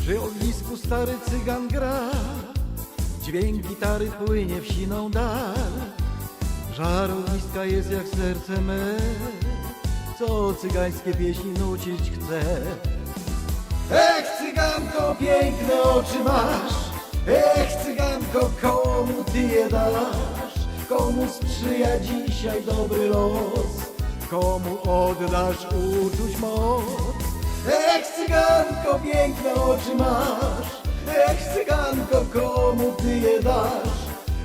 Przy ognisku stary cygan gra. Dźwięk gitary płynie w siną dal. Żar ogniska jest jak serce me. Co cygańskie pieśni nucić chce. Ech, cyganko, piękne oczy masz. Ech, cyganko, komu ty je dasz? Komu sprzyja dzisiaj dobry los? Komu oddasz uczuć moc Ech, cyganko, piękne oczy masz. Ech, cyganko, komu ty je dasz?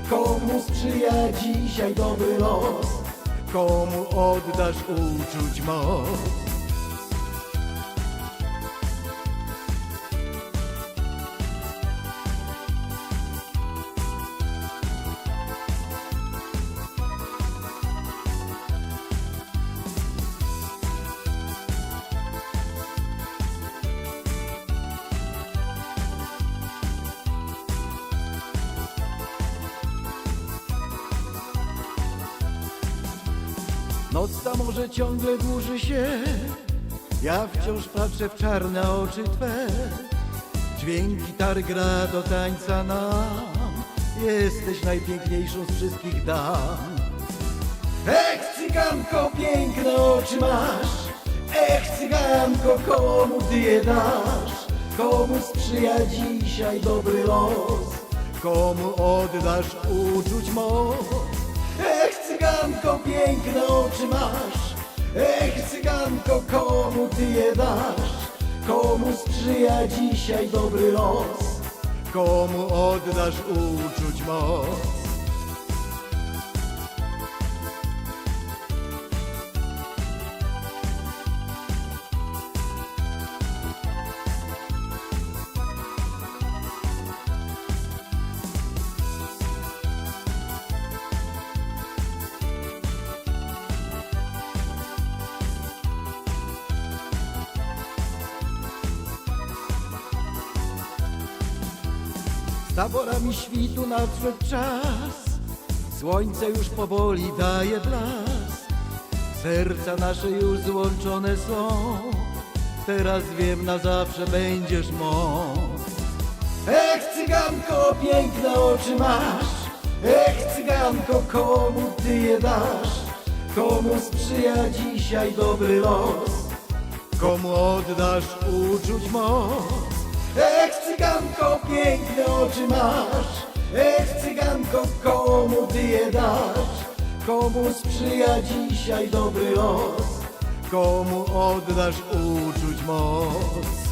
Komu sprzyja dzisiaj dobry los? Komu oddasz uczuć moc Noc ta może ciągle dłuży się. Ja wciąż patrzę w czarne oczy Twe. Dźwięk gitary gra do tańca nam. Jesteś najpiękniejszą z wszystkich dam. Ech, cyganko, piękne oczy masz. Ech, cyganko, komu ty je dasz. Komu sprzyja dzisiaj dobry los? Komu oddasz uczuć moc cyganko, piękne oczy masz. Ech, cyganko, komu ty je dasz? Komu sprzyja dzisiaj dobry los? Komu oddasz uczuć moc taborami świtu nadszedł czas. Słońce już powoli daje blask. Serca nasze już złączone są. Teraz wiem, na zawsze będziesz mą Ech, cyganko, piękne oczy masz. Ech, cyganko, komu ty je dasz? Komu sprzyja dzisiaj dobry los? Komu oddasz uczuć moc? Ech, cyganko, piękne oczy masz. Ech, cyganko, komu ty je dasz. Komu sprzyja dzisiaj dobry los Komu oddasz uczuć moc